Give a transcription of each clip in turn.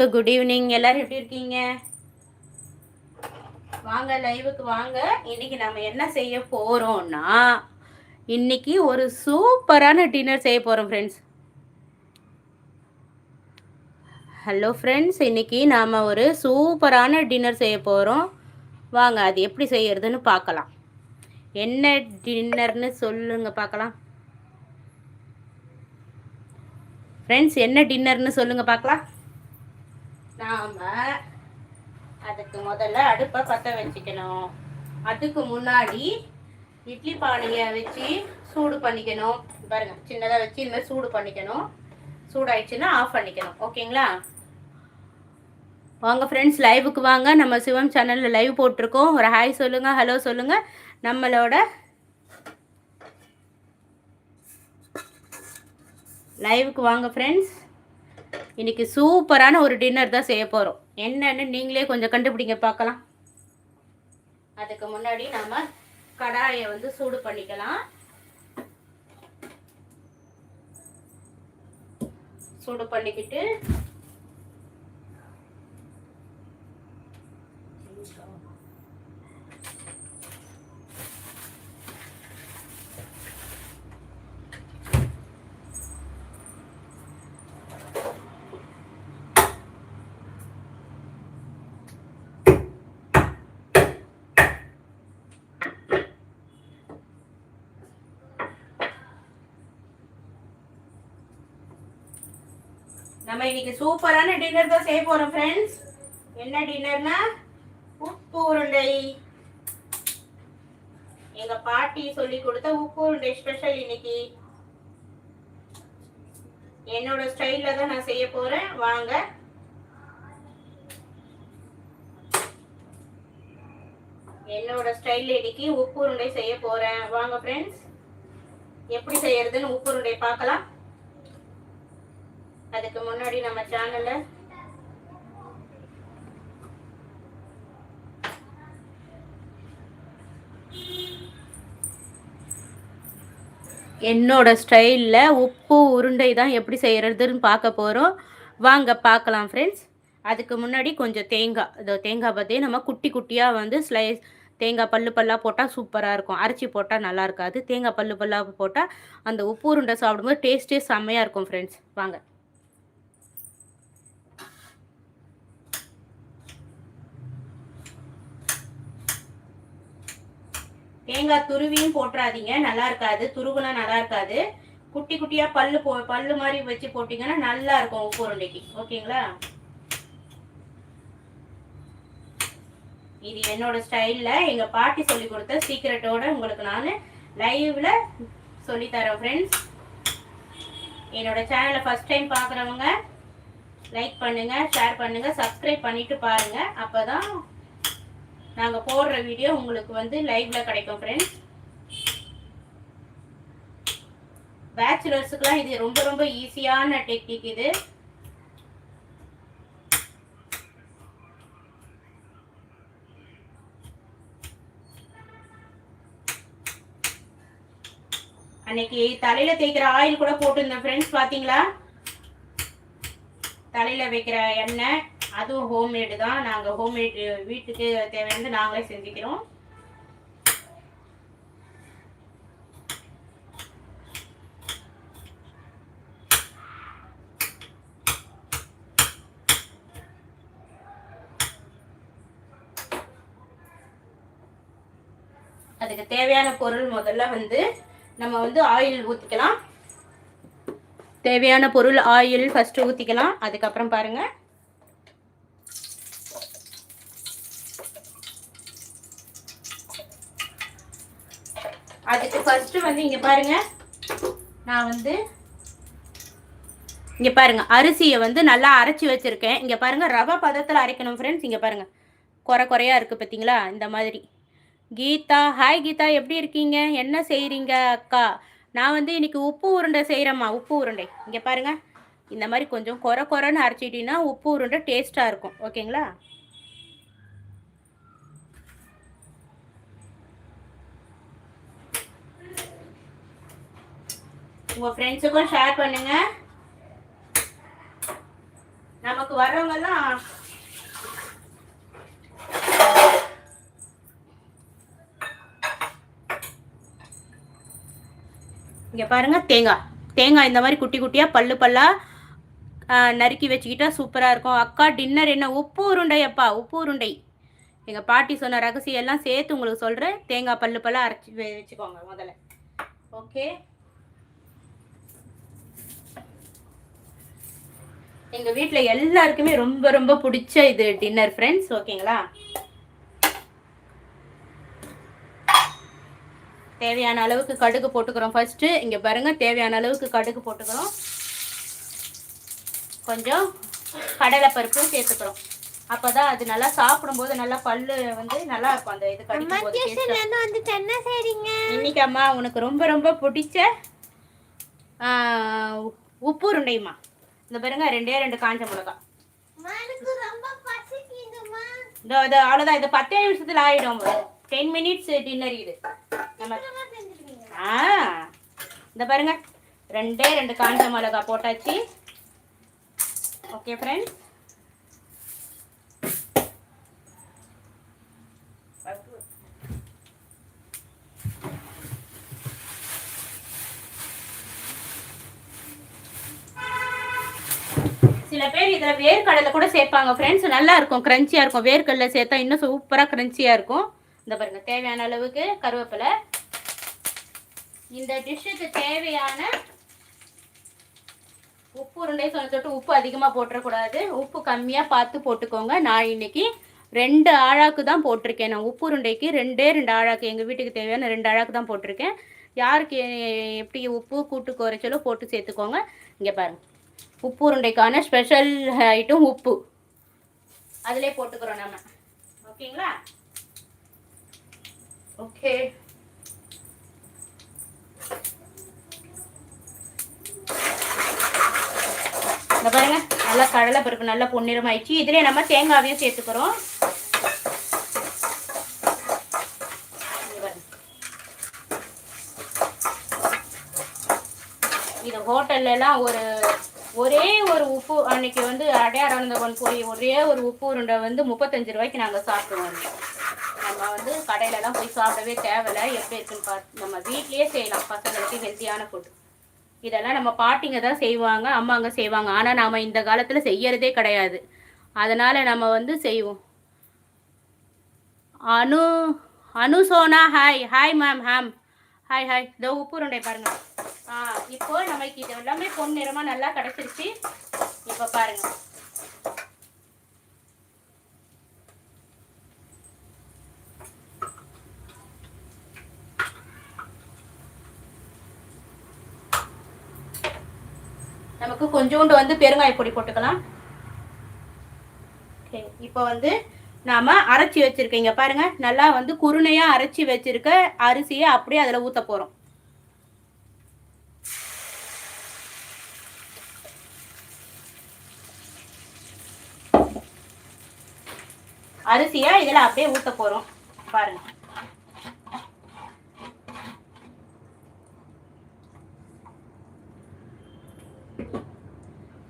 எல்லாருக்கும் good evening எல்லாரும் எப்படி இருக்கீங்க? வாங்க லைவுக்கு வாங்க. இன்னைக்கு நம்ம என்ன செய்ய போறோம்னா இன்னைக்கு ஒரு சூப்பரான டின்னர் செய்ய போறோம் ஃப்ரெண்ட்ஸ் ஹலோ ஃப்ரெண்ட்ஸ் இன்னைக்கு நாம் ஒரு சூப்பரான டின்னர் செய்ய போகிறோம் வாங்க அது எப்படி செய்யறதுன்னு பார்க்கலாம். என்ன டின்னர்னு சொல்லுங்க பார்க்கலாம். ஃப்ரெண்ட்ஸ் என்ன டின்னர்னு சொல்லுங்க பார்க்கலாம். நாம் அதுக்கு முதல்ல அடுப்பை பற்ற வச்சுக்கணும். அதுக்கு முன்னாடி இட்லி பானையை வச்சு சூடு பண்ணிக்கணும். பாருங்க சின்னதாக வச்சு இந்த மாதிரி சூடு பண்ணிக்கணும். சூடாயிடுச்சுன்னா ஆஃப் பண்ணிக்கணும். ஓகேங்களா? வாங்க ஃப்ரெண்ட்ஸ் லைவுக்கு வாங்க. நம்ம சிவம் சேனலில் லைவ் போட்டிருக்கோம். ஒரு ஹாய் சொல்லுங்கள் ஹலோ சொல்லுங்கள் நம்மளோட லைவுக்கு வாங்க ஃப்ரெண்ட்ஸ் இன்னைக்கு சூப்பரான ஒரு டின்னர் தான் செய்ய போகிறோம் என்னன்னு நீங்களே கொஞ்சம் கண்டுபிடிங்க பார்க்கலாம். அதுக்கு முன்னாடி நம்ம கடாயை வந்து சூடு பண்ணிக்கலாம். சூடு பண்ணிக்கிட்டு நம்ம இன்னைக்கு சூப்பரான டின்னர் தான் செய்ய போறோம் ஃப்ரெண்ட்ஸ் என்ன டின்னர்னா உப்பு உருண்டை. எங்க பாட்டி சொல்லி கொடுத்த உப்பு உருண்டை ஸ்பெஷல் இன்னைக்கு. என்னோட ஸ்டைல்ல தான் நான் செய்ய போறேன். வாங்க. என்னோட ஸ்டைல்ல இன்னைக்கு உப்பு உருண்டை செய்ய போறேன். வாங்க ஃப்ரெண்ட்ஸ் எப்படி செய்யறதுன்னு உப்பு உருண்டை பார்க்கலாம். அதுக்கு முன்னாடி நம்ம சேனல்ல என்னோட ஸ்டைலில் உப்பு உருண்டை தான் எப்படி செய்கிறதுன்னு பார்க்க போகிறோம் வாங்க பார்க்கலாம் ஃப்ரெண்ட்ஸ் அதுக்கு முன்னாடி கொஞ்சம் தேங்காய் இதோ தேங்காய் பார்த்தே நம்ம குட்டி குட்டியாக வந்து ஸ்லைஸ் தேங்காய் பல்லு பல்லாக போட்டால் சூப்பராக இருக்கும். அரைச்சி போட்டால் நல்லா இருக்காது. தேங்காய் பல்லு பல்லாக போட்டால் அந்த உப்பு உருண்டை சாப்பிடும்போது டேஸ்ட்டே செம்மையாக இருக்கும் ஃப்ரெண்ட்ஸ் வாங்க. தேங்காய் துருவியும் போட்டுறாதீங்க. நல்லா இருக்காது. துருவுனா நல்லா இருக்காது. குட்டி குட்டியா பல்லு போ பல்லு மாதிரி வச்சு போட்டீங்கன்னா நல்லா இருக்கும் உப்பு உருண்டைக்கு ஓகேங்களா? இது என்னோட ஸ்டைலில் எங்கள் பாட்டி சொல்லி கொடுத்த சீக்கிரட்டோட உங்களுக்கு நான் லைவில் சொல்லித்தரேன் ஃப்ரெண்ட்ஸ் என்னோட சேனலை ஃபஸ்ட் டைம் பார்க்குறவங்க லைக் பண்ணுங்க ஷேர் பண்ணுங்கள் சப்ஸ்கிரைப் பாருங்கள் அப்போ தான் நாங்கள் போடுற வீடியோ உங்களுக்கு வந்து லைவ்ல கிடைக்கும் ஃப்ரெண்ட்ஸ் பேச்சுலர்ஸுக்குலாம் இது ரொம்ப ரொம்ப ஈஸியான டெக்னிக் இது. அன்னைக்கு தலையில தேய்க்கிற ஆயில் கூட போட்டிருந்தேன் ஃப்ரெண்ட்ஸ் பாத்தீங்களா? தலையில வைக்கிற எண்ணெய் அதுவும் ஹோம்மேடு தான். நாங்கள் ஹோம்மேடு வீட்டுக்கு தேவையானது நாங்களே செஞ்சுக்கிறோம். அதுக்கு தேவையான பொருள் முதல்ல வந்து நம்ம வந்து ஆயில் ஊற்றிக்கலாம் தேவையான பொருள் ஆயில் ஃபஸ்ட்டு ஊற்றிக்கலாம் அதுக்கப்புறம் பாருங்கள் அதுக்கு இங்கே பாருங்க. நான் வந்து இங்கே பாருங்க அரிசியை வந்து நல்லா அரைச்சி வச்சுருக்கேன். இங்கே பாருங்க ரவை பதத்தில் அரைக்கணும் ஃப்ரெண்ட்ஸ் இங்கே பாருங்க. குறை குறையா இருக்குது பார்த்தீங்களா இந்த மாதிரி. கீதா ஹாய் கீதா எப்படி இருக்கீங்க? என்ன செய்கிறீங்க அக்கா? நான் வந்து இன்னைக்கு உப்பு உருண்டை செய்கிறேம்மா உப்பு உருண்டை. இங்கே பாருங்க. இந்த மாதிரி கொஞ்சம் குறை குறைன்னு அரைச்சிட்டிங்கன்னா உப்பு உருண்டை டேஸ்ட்டாக இருக்கும். ஓகேங்களா? உங்கள் ஃப்ரெண்ட்ஸுக்கும் ஷேர் பண்ணுங்கள் நமக்கு வரவங்கெல்லாம் இங்கே பாருங்க தேங்காய். தேங்காய் இந்த மாதிரி குட்டி குட்டியாக பல்லு பல்லாக நறுக்கி வச்சுக்கிட்டா சூப்பராக இருக்கும். அக்கா டின்னர் என்ன? உப்பு உருண்டை அப்பா உப்பு உருண்டை. எங்கள் பாட்டி சொன்ன ரகசியம் எல்லாம் சேர்த்து உங்களுக்கு சொல்கிறேன் தேங்காய் பல்லு பல்லாக அரைச்சி வச்சுக்கோங்க முதல்ல. ஓகே எங்க வீட்ல எல்லாருக்குமே ரொம்ப ரொம்ப பிடிச்ச இது டின்னர் ஃப்ரெண்ட்ஸ் ஓகேங்களா தேவையான அளவுக்கு கடுகு போட்டுக்கிறோம் ஃபர்ஸ்ட் இங்க பாருங்க தேவையான அளவுக்கு கடுகு போட்டுக்கிறோம். கொஞ்சம் கடலை பருப்பு சேர்த்துக்கிறோம். அப்பதான் அது நல்லா சாப்பிடும்போது நல்லா பல்லு வந்து நல்லா இருக்கும். அந்த இது கடிக்கும் போது இன்னைக்கு அம்மா உனக்கு ரொம்ப ரொம்ப பிடிச்ச உப்பு உருண்டைம்மா இந்த பாருங்க ரெண்டே ரெண்டு காஞ்ச மிளகா. இந்த இது அவ்வளோதான் இது பத்தே நிமிஷத்துல ஆயிடும் டென் மினிட்ஸ் டின்னர் இது. நம்ம ஆ. இந்த பாருங்க ரெண்டே ரெண்டு காஞ்ச மிளகா போட்டாச்சு. ஓகே ஃப்ரெண்ட்ஸ் சில பேர் இதுல வேர்க்கடலை கூட சேர்ப்பாங்க ஃப்ரெண்ட்ஸ் நல்லா இருக்கும் கிரன்ச்சியா இருக்கும். வேர்க்கடலை சேர்த்தா இன்னும் சூப்பரா கிரன்ச்சியா இருக்கும். இந்த பாருங்க தேவையான அளவுக்கு கருவேப்பிலை. இந்த டிஷ்ஷுக்கு தேவையான உப்பு உருண்டை சொன்ன தொட்டு உப்பு அதிகமாக போட்டுறக்கூடாது. உப்பு கம்மியாக பார்த்து போட்டுக்கோங்க. நான் இன்னைக்கு ரெண்டு ஆழாக்கு தான் போட்டிருக்கேன். நான் உப்பு உருண்டைக்கு ரெண்டே ரெண்டு ஆழாக்கு எங்கள் வீட்டுக்கு தேவையான ரெண்டு ஆழாக்கு தான் போட்டிருக்கேன். யாருக்கு எப்படி உப்பு கூட்டு குறைச்சலோ போட்டு சேர்த்துக்கோங்க. இங்கே பாருங்கள் உப்பு உருண்டைக்கான ஸ்பெஷல் ஐட்டம் உப்பு. அதிலே போட்டுக்கிறோம் நம்ம. ஓகேங்களா? ஓகே. இந்த பாருங்க நல்லா கடலை பருப்பு நல்லா பொன்னிறமாயிடுச்சு. இதுலயே நம்ம தேங்காவையும் சேர்த்துக்கிறோம். இந்த இது ஹோட்டல்ல எல்லாம் ஒரு ஒரே ஒரு உப்பு அன்னைக்கு வந்து அடையாளந்தவன் போய் ஒரே ஒரு உப்பு உருண்டை வந்து முப்பத்தஞ்சு ரூபாய்க்கு நாங்கள் சாப்பிடுவோம். நம்ம வந்து கடையில எல்லாம் போய் சாப்பிடவே தேவையில்ல. எப்படி இருக்குன்னு பார்த்து நம்ம வீட்லயே செய்யலாம். பசங்களுக்கு ஹெல்த்தியான ஃபுட் இதெல்லாம் நம்ம பாட்டிங்க தான் செய்வாங்க அம்மாங்க செய்வாங்க. ஆனால் நாம் இந்த காலத்தில் செய்யறதே கிடையாது. அதனால் நம்ம வந்து செய்வோம். Anu Anu Sona hi hi ma'am ஹாம் ஹாய் ஹாய் இதோ உப்பு உருண்டை பாருங்க. இப்போ நமக்கு இது எல்லாமே பொன் நிறமா நல்லா கிடச்சிருச்சு. இப்போ பாருங்க. நமக்கு கொஞ்சோண்டு வந்து பெருங்காய பொடி போட்டுக்கலாம். ஓகே இப்போ வந்து நாம அரைச்சி வச்சிருக்கீங்க பாருங்க நல்லா வந்து குருணையா அரைச்சி வச்சிருக்க அரிசியை அப்படியே அதில் ஊத்த போறோம். அரிசியா இதில் அப்படியே ஊத்த போறோம். பாருங்க.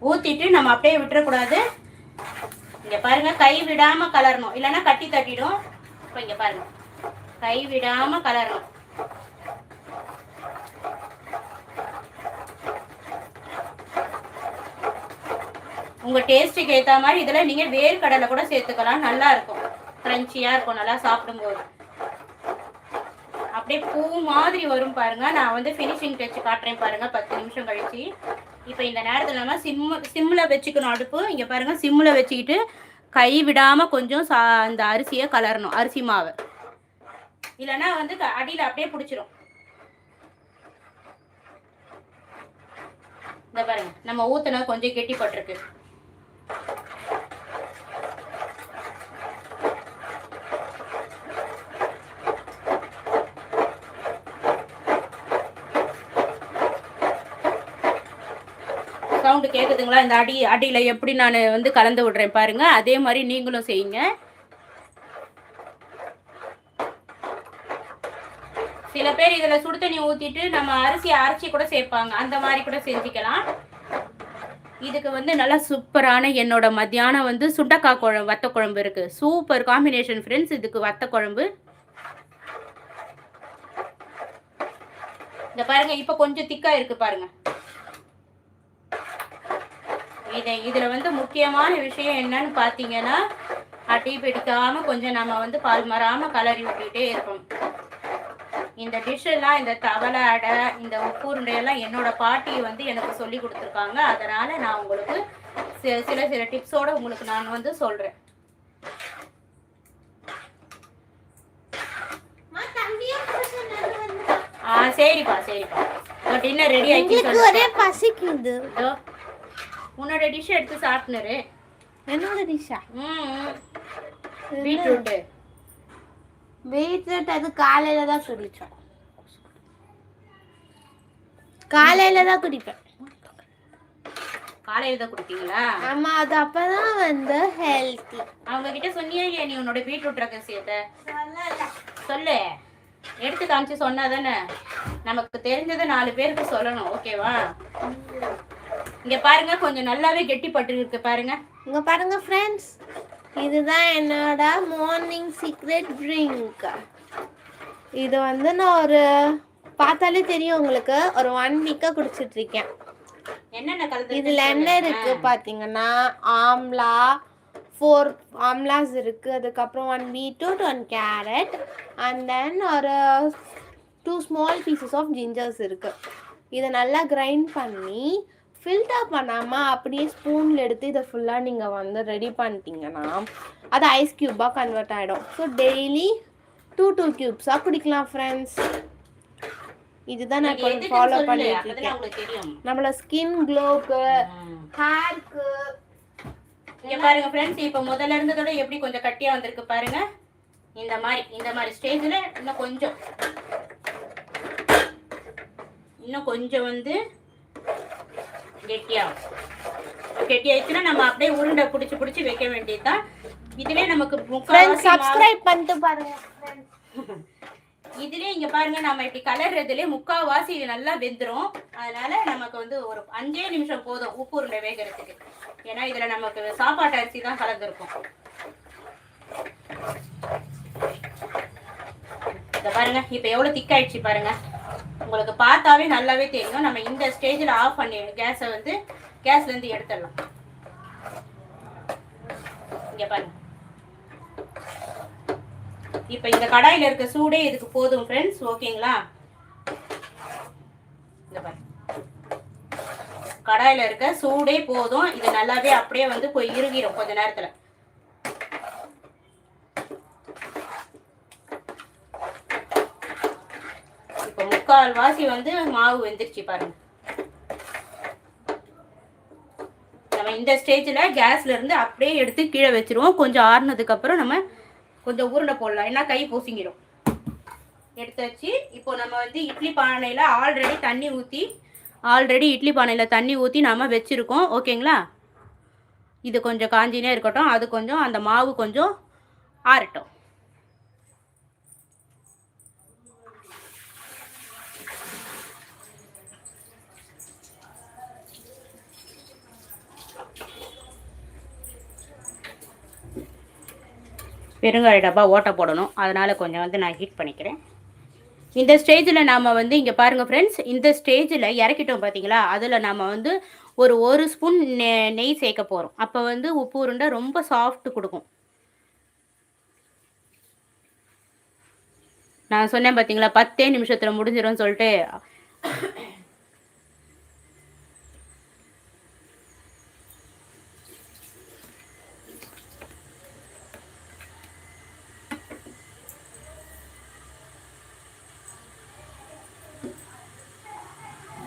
ஊத்திட்டு நம்ம அப்படியே விட்டுறக்கூடாது. இங்க பாருங்க கை விடாம கலரணும். இல்லைன்னா கட்டி தட்டிடும். இப்போ இங்க பாருங்க. கை விடாம கலரணும். உங்கள் டேஸ்ட்டுக்கு ஏற்ற மாதிரி இதில் நீங்கள் வேர்க்கடலை கூட சேர்த்துக்கலாம். நல்லா இருக்கும். க்ரன்ச்சியாக இருக்கும். நல்லா சாப்பிடும்போது. அப்படியே பூ மாதிரி வரும் பாருங்கள் நான் வந்து ஃபினிஷிங் டச் காட்டுறேன் பாருங்கள் பத்து நிமிஷம் கழிச்சு. இப்போ இந்த நேரத்தில் நம்ம சிம் சிம்மில் வச்சுக்கணும் அடுப்பு. இங்கே பாருங்கள் சிம்மில் வச்சுக்கிட்டு கை விடாமல் கொஞ்சம் சா அந்த அரிசியை கலரணும். அரிசி மாவை. இல்லைன்னா வந்து அடியில் அப்படியே பிடிச்சிரும். இந்த பாருங்க நம்ம ஊத்துன கொஞ்சம் கெட்டிப்பட்டிருக்கு. சவுண்டு கேட்குதுங்களா இந்த அடி அடியில் எப்படி நான் வந்து கலந்து விடுறேன் பாருங்க. அதே மாதிரி நீங்களும் செய்யுங்க. சில பேர் இதில் சுடு தண்ணி ஊற்றிட்டு நம்ம அரிசி அரைச்சி கூட சேர்ப்பாங்க. அந்த மாதிரி கூட செஞ்சுக்கலாம். இதுக்கு வந்து நல்லா சூப்பரான என்னோட மத்தியானம் வந்து சுண்டக்காய் குழம்பு வத்த குழம்பு இருக்கு. சூப்பர் காம்பினேஷன் ஃப்ரெண்ட்ஸ் இதுக்கு வத்த குழம்பு. இந்த பாருங்க இப்போ கொஞ்சம் திக்கா இருக்கு பாருங்க. இதை இதுல வந்து முக்கியமான விஷயம் என்னன்னு பார்த்தீங்கன்னா அடி பிடிக்காம கொஞ்சம் நம்ம வந்து பால் மறாம கலரி விட்டுக்கிட்டே இருக்கணும். இந்த டிஷ் எல்லாம் இந்த தவளை அடை இந்த உப்புருண்டை எல்லாம் என்னோட பாட்டி வந்து எனக்கு சொல்லி கொடுத்துருக்காங்க. அதனால நான் உங்களுக்கு சில சில டிப்ஸோட உங்களுக்கு நான் வந்து வந்து ஆ சரிப்பா சரிப்பா. டின்னர் ரெடி எங்களுக்கு ஒரே பசிக்குது உன்னோட டிஷ் எடுத்து சாப்பிட்டுரு என்னோட டிஷ்ஷா ம் பீட்ரூட்டு. பீட்ரூட் அது காலையில தான் குடிச்சோம் காலையில தான் குடிப்பேன் காலையில தான் கொடுத்தீங்களா ஆமா அது அப்பதான் வந்து ஹெல்த்தி அவங்க கிட்ட சொன்னியா இல்லையா நீ உன்னோட பீட்ரூட் ரகசியத்தை? சொல்லு. எடுத்து காமிச்சு சொன்னா தானே? நமக்கு தெரிஞ்சதை நாலு பேருக்கு சொல்லணும் ஓகேவா? இங்க பாருங்க கொஞ்சம் நல்லாவே கெட்டி பட்டு இருக்கு பாருங்க. இங்க பாருங்க ஃப்ரெண்ட்ஸ் இதுதான் என்னோட மார்னிங் சீக்ரெட் ட்ரிங்க் இது வந்து நான் ஒரு பார்த்தாலே தெரியும் உங்களுக்கு ஒரு ஒன் வீக்கா குடிச்சிட்டு இருக்கேன் என்னென்ன கலந்து இதுல என்ன இருக்கு பாத்தீங்கன்னா ஆம்லா ஃபோர் ஆம்லாஸ் இருக்கு. அதுக்கப்புறம் one beetroot one carrot and then ஒரு two small pieces of gingers இருக்கு. இதை நல்லா கிரைண்ட் பண்ணி ஃபில்டர் பண்ணாமல் அப்படியே ஸ்பூனில் எடுத்து இதை ஃபுல்லாக நீங்கள் வந்து ரெடி பண்ணிட்டீங்கன்னா அது ஐஸ் க்யூப்பாக கன்வெர்ட் ஆகிடும் ஸோ டெய்லி டூ டூ க்யூப்ஸாக குடிக்கலாம் ஃப்ரெண்ட்ஸ் இதுதான் நான் இப்போ ஃபாலோ பண்ணிட்டு இருக்கேன். உங்களுக்கு தெரியும். நம்மள ஸ்கின் க்ளோக்கு. ஹேர்க்கு இங்க பாருங்க ஃப்ரெண்ட்ஸ் இப்போ முதல்ல இருந்ததோட எப்படி கொஞ்சம் கட்டியா வந்திருக்கு பாருங்க. இந்த மாதிரி இந்த மாதிரி ஸ்டேஜ்ல இன்னும் கொஞ்சம். இன்னும் கொஞ்சம் வந்து கெட்டியாகும் கெட்டியாயிடுச்சுன்னா நம்ம அப்படியே உருண்டை பிடிச்சி பிடிச்சி வைக்க வேண்டியதுதான். இதுலயே நமக்கு சப்ஸ்கிரைப் பண்ணிட்டு பாருங்க இதுலயே இங்க பாருங்க நம்ம இப்படி கலர்றதுலயே முக்காவாசி இது நல்லா வெந்துரும். அதனால நமக்கு வந்து ஒரு அஞ்சே நிமிஷம் போதும் உப்பு உருண்டை வேகிறதுக்கு. ஏன்னா இதுல நமக்கு சாப்பாட்டு அரிசி தான் கலந்துருக்கும். இத பாருங்க இப்ப எவ்வளவு திக்காயிடுச்சு பாருங்க. உங்களுக்கு பார்த்தாவே நல்லாவே தெரியும். நம்ம இந்த ஸ்டேஜில் ஆஃப் பண்ணி கேஸை வந்து கேஸ்லேருந்து எடுத்துடலாம். இங்கே பாருங்க. இப்போ இந்த கடாயில் இருக்க சூடே இதுக்கு போதும் ஃப்ரெண்ட்ஸ் ஓகேங்களா இந்த பாருங்க. கடாயில் இருக்க சூடே போதும். இது நல்லாவே அப்படியே வந்து போய் இறுகிரும் கொஞ்ச நேரத்தில் இப்போ முக்கால் வாசி வந்து மாவு வெந்துருச்சு பாருங்க. நம்ம இந்த ஸ்டேஜில் கேஸ்ல இருந்து அப்படியே எடுத்து கீழே வச்சிருவோம். கொஞ்சம் ஆறுனதுக்கு அப்புறம் நம்ம கொஞ்சம் உருண்டை போடலாம். ஏன்னா கை பூசிங்கிடும். எடுத்து வச்சு இப்போ நம்ம வந்து இட்லி பானையில் ஆல்ரெடி தண்ணி ஊற்றி ஆல்ரெடி இட்லி பானையில் தண்ணி ஊற்றி நம்ம வச்சுருக்கோம். ஓகேங்களா? இது கொஞ்சம் காஞ்சினே இருக்கட்டும். அது கொஞ்சம் அந்த மாவு கொஞ்சம் ஆறட்டும். பெருங்காய டப்பா ஓட்டை போடணும். அதனால் கொஞ்சம் வந்து நான் ஹீட் பண்ணிக்கிறேன். இந்த ஸ்டேஜில் நாம் வந்து இங்கே பாருங்கள் ஃப்ரெண்ட்ஸ் இந்த ஸ்டேஜில் இறக்கிட்டோம் பார்த்தீங்களா அதில் நாம் வந்து ஒரு ஒரு ஸ்பூன் நெ நெய் சேர்க்க போகிறோம் அப்போ வந்து உப்பு உருண்டை ரொம்ப சாஃப்ட் கொடுக்கும். நான் சொன்னேன் பார்த்தீங்களா பத்தே நிமிஷத்தில் முடிஞ்சிடும் சொல்லிட்டு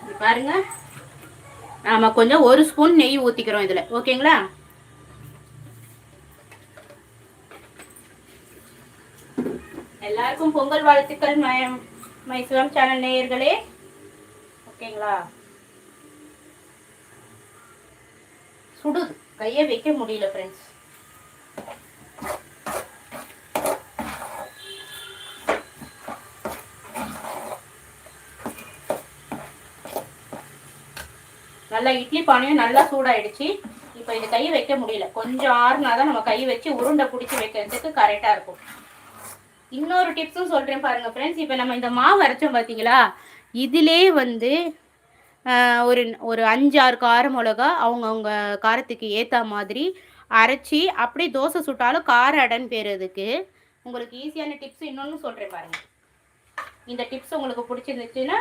இது பாருங்க நம்ம கொஞ்சம் ஒரு ஸ்பூன் நெய் ஊற்றிக்கிறோம் இதில். ஓகேங்களா? எல்லாருக்கும் பொங்கல் வாழ்த்துக்கள் மை சேனல் நேயர்களே. ஓகேங்களா? சுடுது கையை வைக்க முடியல ஃப்ரெண்ட்ஸ் நல்லா இட்லி பானையும் நல்லா சூடாயிடுச்சு. இப்போ இது கை வைக்க முடியல. கொஞ்சம் ஆறுனா தான் நம்ம கை வச்சு உருண்டை பிடிச்சி வைக்கிறதுக்கு கரெக்டாக இருக்கும். இன்னொரு டிப்ஸும் சொல்கிறேன் பாருங்கள் ஃப்ரெண்ட்ஸ் இப்போ நம்ம இந்த மாவு அரைச்சோம் பார்த்தீங்களா இதிலே வந்து ஒரு ஒரு அஞ்சு ஆறு கார மிளகா அவங்கவுங்க காரத்துக்கு ஏற்ற மாதிரி அரைச்சி அப்படியே தோசை சுட்டாலும் கார அடன் பேரதுக்கு உங்களுக்கு ஈஸியான டிப்ஸ் இன்னொன்று சொல்கிறேன் பாருங்கள் இந்த டிப்ஸ் உங்களுக்கு பிடிச்சிருந்துச்சுன்னா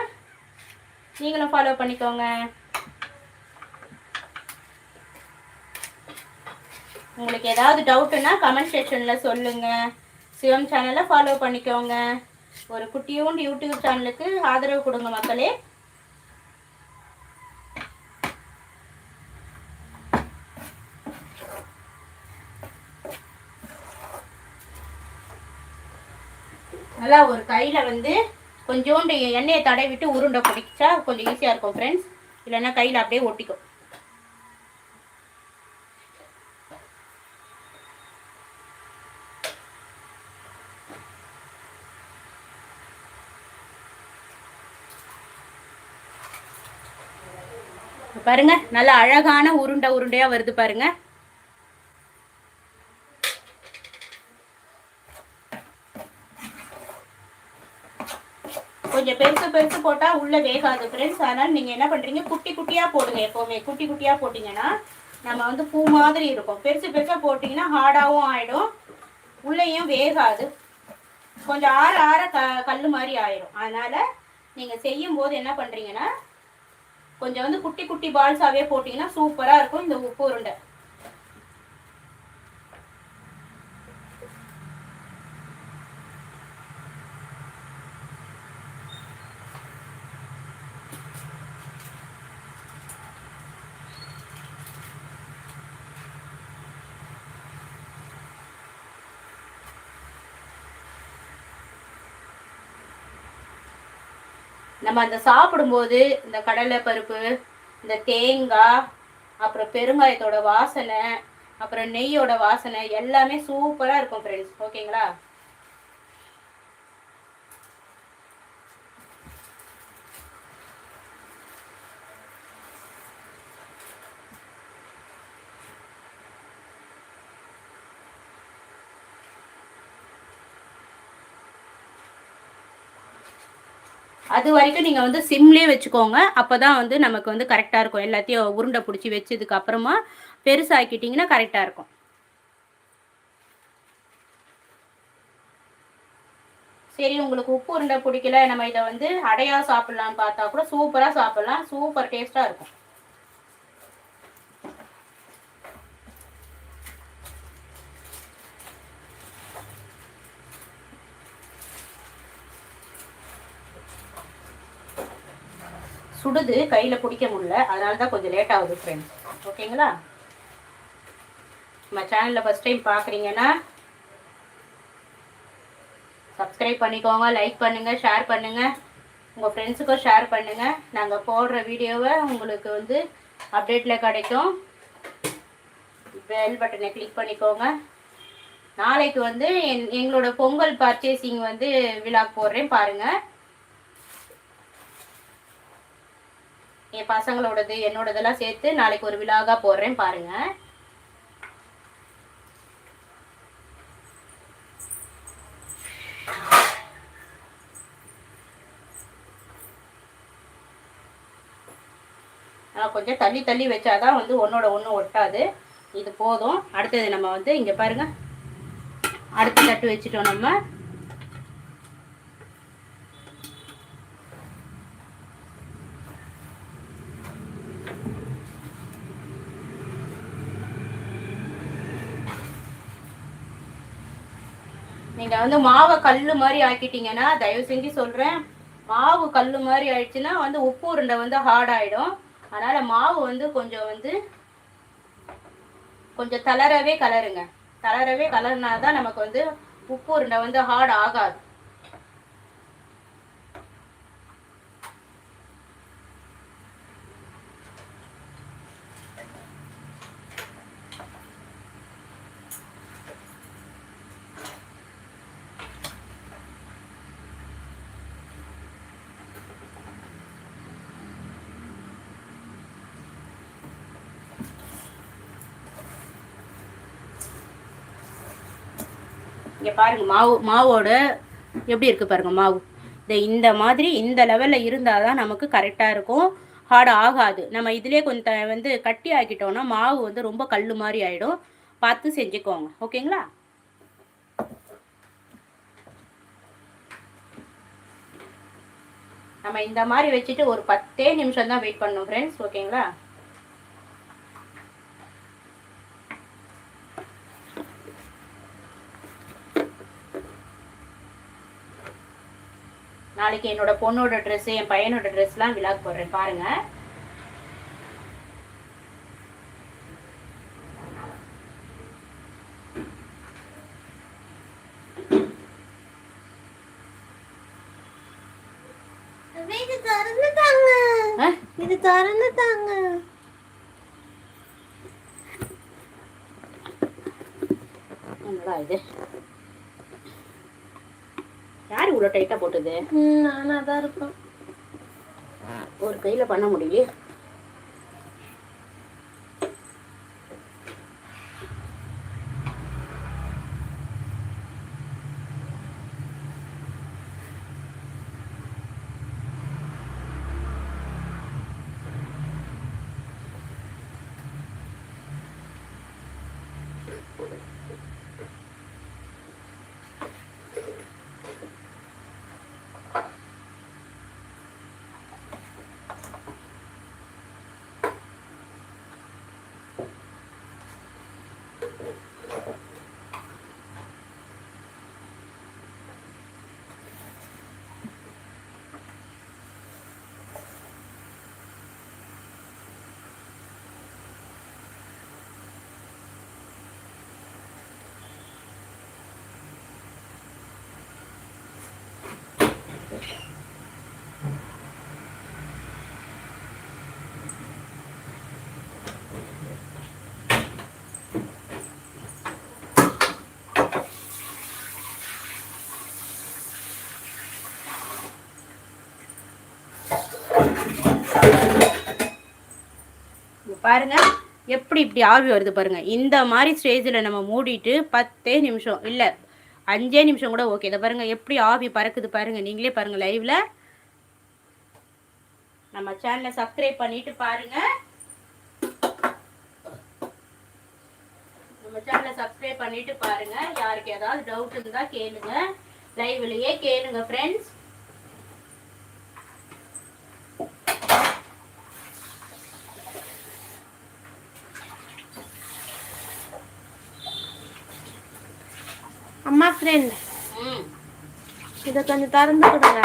நீங்களும் ஃபாலோ பண்ணிக்கோங்க. உங்களுக்கு ஏதாவது டவுட்டுன்னா கமெண்ட் செக்ஷனில் சொல்லுங்கள் சிவம் சேனலை ஃபாலோ பண்ணிக்கோங்க. ஒரு குட்டியோண்டு யூடியூப் சேனலுக்கு ஆதரவு கொடுங்க மக்களே. நல்லா ஒரு கையில் வந்து கொஞ்சோண்டு எண்ணெயை தடவிட்டு உருண்டை பிடிச்சா கொஞ்சம் ஈஸியாக இருக்கும் ஃப்ரெண்ட்ஸ் இல்லைன்னா கையில் அப்படியே ஒட்டிக்கும். பாருங்க நல்ல அழகான உருண்டை உருண்டையா வருது பாருங்க. கொஞ்சம் பெருசு பெருசு போட்டா உள்ள வேகாது ஃப்ரெண்ட்ஸ் அதனால நீங்க என்ன பண்றீங்க குட்டி குட்டியா போடுங்க எப்பவுமே. குட்டி குட்டியா போட்டீங்கன்னா நம்ம வந்து பூ மாதிரி இருக்கும். பெருசு பெருசா போட்டீங்கன்னா ஹார்டாவும் ஆயிடும். உள்ளேயும் வேகாது. கொஞ்சம் ஆற ஆற க கல் மாதிரி ஆயிரும். அதனால நீங்க செய்யும் போது என்ன பண்றீங்கன்னா கொஞ்சம் வந்து குட்டி குட்டி பால்ஸாவே போட்டீங்கன்னா சூப்பரா இருக்கும். இந்த உப்பு உருண்டை. நம்ம அந்த சாப்பிடும்போது இந்த கடலை பருப்பு இந்த தேங்காய் அப்புறம் பெருங்காயத்தோட வாசனை அப்புறம் நெய்யோட வாசனை எல்லாமே சூப்பராக இருக்கும் ஃப்ரெண்ட்ஸ் ஓகேங்களா அது வரைக்கும் நீங்கள் வந்து சிம்லேயே வச்சுக்கோங்க. அப்போ தான் வந்து நமக்கு வந்து கரெக்டாக இருக்கும். எல்லாத்தையும் உருண்டை பிடிச்சி வச்சதுக்கு அப்புறமா பெருசாக்கிட்டிங்கன்னா கரெக்டாக இருக்கும். சரி உங்களுக்கு உப்பு உருண்டை பிடிக்கல. நம்ம இதை வந்து அடையாக சாப்பிட்லான்னு பார்த்தா கூட சூப்பராக சாப்பிட்லாம். சூப்பர் டேஸ்ட்டாக இருக்கும். சுடுது கையில் பிடிக்க முடியல. அதனால தான் கொஞ்சம் லேட் ஆகுது ஃப்ரெண்ட்ஸ் ஓகேங்களா நம்ம சேனலில் ஃபஸ்ட் டைம் பார்க்குறீங்கன்னா சப்ஸ்கிரைப் பண்ணிக்கோங்க லைக் பண்ணுங்கள் ஷேர் பண்ணுங்கள் உங்கள் ஃப்ரெண்ட்ஸுக்கும் ஷேர் பண்ணுங்கள் நாங்கள் போடுற வீடியோவை உங்களுக்கு வந்து அப்டேட்டில் கிடைக்கும். பெல் பட்டனை கிளிக் பண்ணிக்கோங்க. நாளைக்கு வந்து என் எங்களோட பொங்கல் பர்ச்சேசிங் வந்து விழா போடுறேன் பாருங்கள் என் பசங்களோடது என்னோடதெல்லாம் சேர்த்து நாளைக்கு ஒரு விழாக்கா போடுறேன் பாருங்க. கொஞ்சம் தள்ளி தள்ளி வச்சாதான் வந்து ஒன்னோட ஒன்று ஒட்டாது. இது போதும். அடுத்தது நம்ம வந்து இங்கே பாருங்க. அடுத்த தட்டு வச்சுட்டோம் நம்ம. நீங்க வந்து மாவை கல்லு மாதிரி ஆக்கிட்டீங்கன்னா தயவு செஞ்சு சொல்றேன். மாவு கல்லு மாதிரி ஆயிடுச்சுன்னா வந்து உப்பு உருண்டை வந்து ஹார்ட் ஆயிடும். அதனால மாவு வந்து கொஞ்சம் வந்து கொஞ்சம் தளரவே கலருங்க. தளரவே கலர்னா தான் நமக்கு வந்து உப்பு உருண்டை வந்து ஹார்ட் ஆகாது. இங்கே பாருங்க மாவு மாவோட எப்படி இருக்குது பாருங்க மாவு. இந்த இந்த மாதிரி இந்த லெவலில் இருந்தால் தான் நமக்கு கரெக்டாக இருக்கும். ஹார்ட் ஆகாது. நம்ம இதிலே கொஞ்சம் வந்து கட்டி ஆக்கிட்டோம்னா மாவு வந்து ரொம்ப கல் மாதிரி ஆகிடும் பார்த்து செஞ்சுக்கோங்க. ஓகேங்களா? நம்ம இந்த மாதிரி வச்சுட்டு ஒரு பத்தே நிமிஷம் தான் வெயிட் பண்ணணும் ஃப்ரெண்ட்ஸ் ஓகேங்களா? நாளைக்கு என்னோட பொண்ணோட ட்ரெஸ் என் பையனோட ட்ரெஸ்லாம் விழாக்கு போடுறேன் பாருங்க. இது? இது திறந்துட்டாங்க என்னடா இது? யார் இவ்வளோ டைட்டாக போட்டது? ம் நானா தான் இருப்பேன் ஒரு கையில் பண்ண முடியலையே. பாருங்கள் பாருங்க. எப்படி இப்படி ஆவி வருது பாருங்க. இந்த மாதிரி ஸ்டேஜில் நம்ம மூடிட்டு பத்தே நிமிஷம் இல்லை அஞ்சே நிமிஷம் கூட ஓகே இதை பாருங்க எப்படி ஆவி பறக்குது பாருங்க. நீங்களே பாருங்க லைவ்ல நம்ம சேனலை சப்ஸ்கிரைப் பண்ணிட்டு பாருங்க. நம்ம சேனலை சப்ஸ்கிரைப் பண்ணிட்டு பாருங்க. யாருக்கு ஏதாவது டவுட் இருந்தால் கேளுங்க. லைவ்லயே கேளுங்க ஃப்ரெண்ட்ஸ் அம்மா ஃப்ரெண்ட் ம் இதை கொஞ்சம் திறந்து கொடுங்க.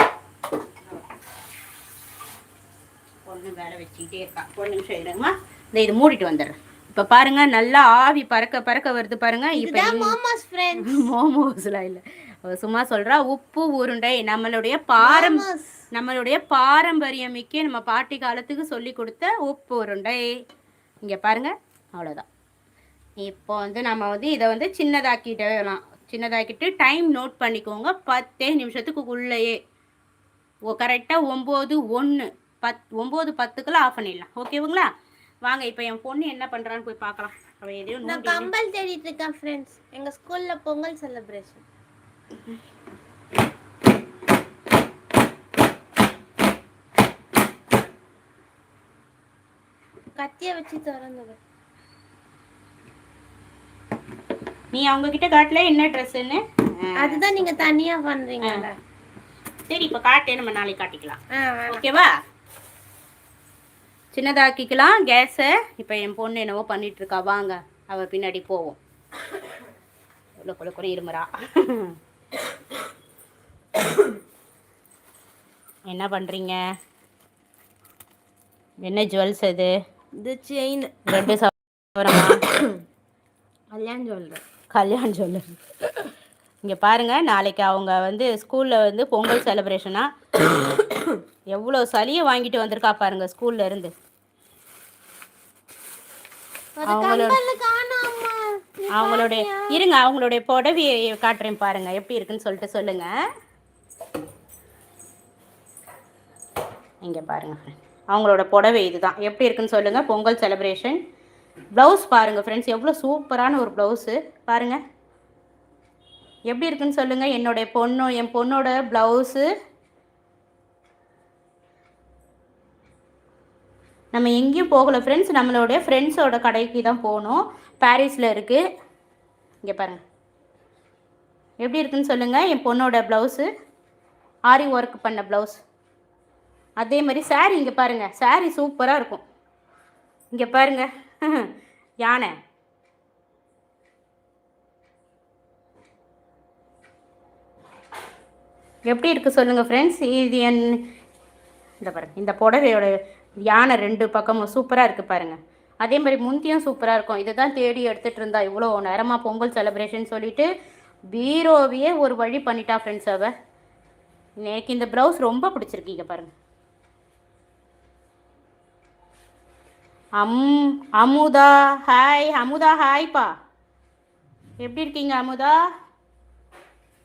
பொண்ணு வேலை வச்சுக்கிட்டே இருக்கா. ஒரு நிமிஷம் இருங்கம்மா இந்த இது மூடிட்டு வந்துடுறேன். இப்போ பாருங்க நல்லா ஆவி பறக்க பறக்க வருது பாருங்க. இப்போ மாமாஸ் மோமோஸ்லாம் இல்லை. அவ சும்மா சொல்றா உப்பு உருண்டை நம்மளுடைய பாரம் நம்மளுடைய பாரம்பரியமிக்க நம்ம பாட்டி காலத்துக்கு சொல்லி கொடுத்த உப்பு உருண்டை. இங்கே பாருங்க. அவ்வளோதான் இப்போ வந்து நம்ம வந்து இதை வந்து சின்னதாக்கிடலாம் சின்னதாக்கிட்டு டைம் நோட் பண்ணிக்கோங்க. பத்தே நிமிஷத்துக்கு உள்ளேயே கரெக்டாக ஒம்பது ஒன்று பத் ஒம்பது பத்துக்கெல்லாம் ஆஃப் பண்ணிடலாம். ஓகேவுங்களா வாங்க இப்போ என் பொண்ணு என்ன பண்ணுறான்னு போய் பார்க்கலாம். அவள் எதையும் நான் கம்பல் தேடிட்டு இருக்கேன் ஃப்ரெண்ட்ஸ் எங்க ஸ்கூல்ல பொங்கல் செலிப்ரேஷன் கத்திய வச்சு திறந்தது நீ அவங்க கிட்ட காட்டல என்ன ட்ரெஸ்ஸுன்னு? அதுதான் நீங்க தனியா பண்றீங்கல்ல. சரி இப்போ காட்டு நம்ம நாளைக்கு காட்டிக்கலாம். ஓகேவா? சின்னதாக்கிக்கலாம் கேஸை. இப்போ என் பொண்ணு என்னவோ பண்ணிட்டு இருக்கா வாங்க. அவ பின்னாடி போவோம். இவ்வளோ கொல கொல இருமுறா. என்ன பண்ணுறீங்க என்ன ஜுவல்ஸ் இது இது செயின் ரெண்டு சவரமா? கல்யாணம் சொல்றேன் கல்யாண் சொல்லு. இங்கே பாருங்க நாளைக்கு அவங்க வந்து ஸ்கூலில் வந்து பொங்கல் செலிப்ரேஷனா எவ்வளோ சளியை வாங்கிட்டு வந்திருக்கா பாருங்க ஸ்கூல்ல இருந்து. அவங்களுடைய இருங்க அவங்களுடைய புடவையை காட்டுறேன் பாருங்க எப்படி இருக்குன்னு சொல்லிட்டு சொல்லுங்க. இங்க பாருங்க. அவங்களோட புடவை இதுதான். எப்படி இருக்குன்னு சொல்லுங்க பொங்கல் செலிப்ரேஷன் ப்ளவுஸ் பாருங்க ஃப்ரெண்ட்ஸ் எவ்வளோ சூப்பரான ஒரு ப்ளவுஸு பாருங்க. எப்படி இருக்குன்னு சொல்லுங்கள் என்னுடைய பொண்ணு என் பொண்ணோட ப்ளவுஸு நம்ம எங்கேயும் போகல ஃப்ரெண்ட்ஸ் நம்மளுடைய ஃப்ரெண்ட்ஸோட கடைக்கு தான் போகணும். பாரிஸில் இருக்குது இங்கே பாருங்கள் எப்படி இருக்குன்னு சொல்லுங்கள் என் பொண்ணோட ப்ளவுஸு ஆரி ஒர்க் பண்ண ப்ளவுஸ் அதே மாதிரி saree இங்கே பாருங்கள் saree சூப்பராக இருக்கும். இங்கே பாருங்கள் யானை. எப்படி இருக்குது சொல்லுங்கள் ஃப்ரெண்ட்ஸ் இது என் இந்த பாருங்க இந்த புடவையோட யானை ரெண்டு பக்கமும் சூப்பராக இருக்குது பாருங்கள் அதே மாதிரி முந்தியும் சூப்பராக இருக்கும். இதை தான் தேடி எடுத்துகிட்டு இருந்தா இவ்வளோ நேரமாக பொங்கல் செலிப்ரேஷன் சொல்லிட்டு பீரோவையே ஒரு வழி பண்ணிட்டா ஃப்ரெண்ட்ஸ் அவ. எனக்கு இந்த ப்ளவுஸ் ரொம்ப பிடிச்சிருக்கீங்க பாருங்கள் அம் அமுதா ஹாய் அமுதா ஹாய்ப்பா எப்படி இருக்கீங்க அமுதா?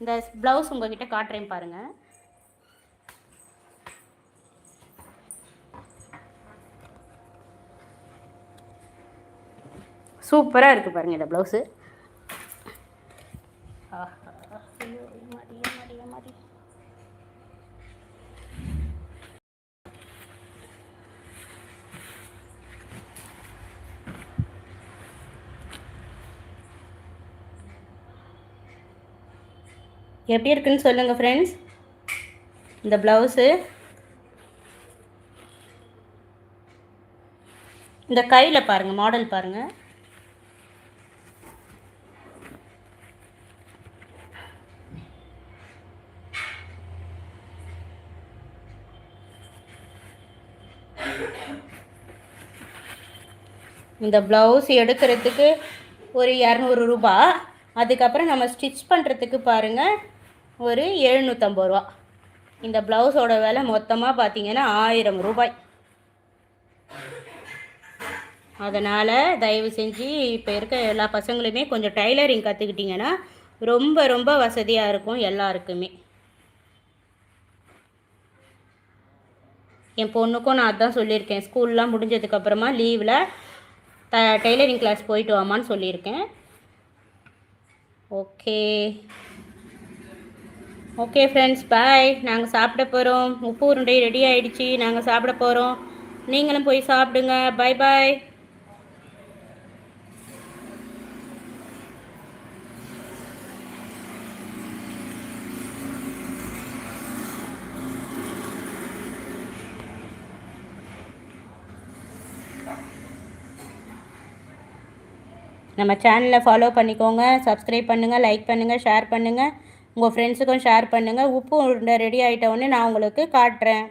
இந்த ப்ளவுஸ் உங்ககிட்ட காட்டுறேன் பாருங்கள் சூப்பராக இருக்குது பாருங்கள் இந்த ப்ளவுஸு எப்படி இருக்குன்னு சொல்லுங்கள் ஃப்ரெண்ட்ஸ் இந்த ப்ளவுஸு இந்த கையில் பாருங்கள் மாடல் பாருங்கள் இந்த ப்ளவுஸ் எடுக்கிறதுக்கு ஒரு இரநூறு ரூபா. அதுக்கப்புறம் நம்ம ஸ்டிச் பண்ணுறதுக்கு பாருங்கள் ஒரு எழுநூற்றம்பது ரூபா. இந்த ப்ளவுஸோட விலை மொத்தமாக பார்த்தீங்கன்னா ஆயிரம் ரூபாய். அதனால் தயவு செஞ்சு இப்போ இருக்க எல்லா பசங்களுமே கொஞ்சம் டைலரிங் கற்றுக்கிட்டிங்கன்னா ரொம்ப ரொம்ப வசதியாக இருக்கும் எல்லாருக்குமே. என் பொண்ணுக்கும் நான் அதான் சொல்லியிருக்கேன். ஸ்கூல்லாம் முடிஞ்சதுக்கப்புறமா லீவில் த டெய்லரிங் கிளாஸ் போயிட்டு வாமான்னு சொல்லியிருக்கேன். ஓகே. ஓகே ஃப்ரெண்ட்ஸ் பாய் நாங்கள் சாப்பிட போகிறோம் உப்பு உருண்டை ரெடி ஆகிடுச்சி நாங்கள் சாப்பிட போகிறோம் நீங்களும் போய் சாப்பிடுங்க. பை பாய் நம்ம சேனலை ஃபாலோ பண்ணிக்கோங்க. சப்ஸ்கிரைப் பண்ணுங்கள் லைக் பண்ணுங்கள் ஷேர் பண்ணுங்கள் உங்கள் ஃப்ரெண்ட்ஸுக்கும் ஷேர் பண்ணுங்கள் உப்பு உருண்டை ரெடி ஆகிட்ட உடனே நான் உங்களுக்கு காட்டுறேன்.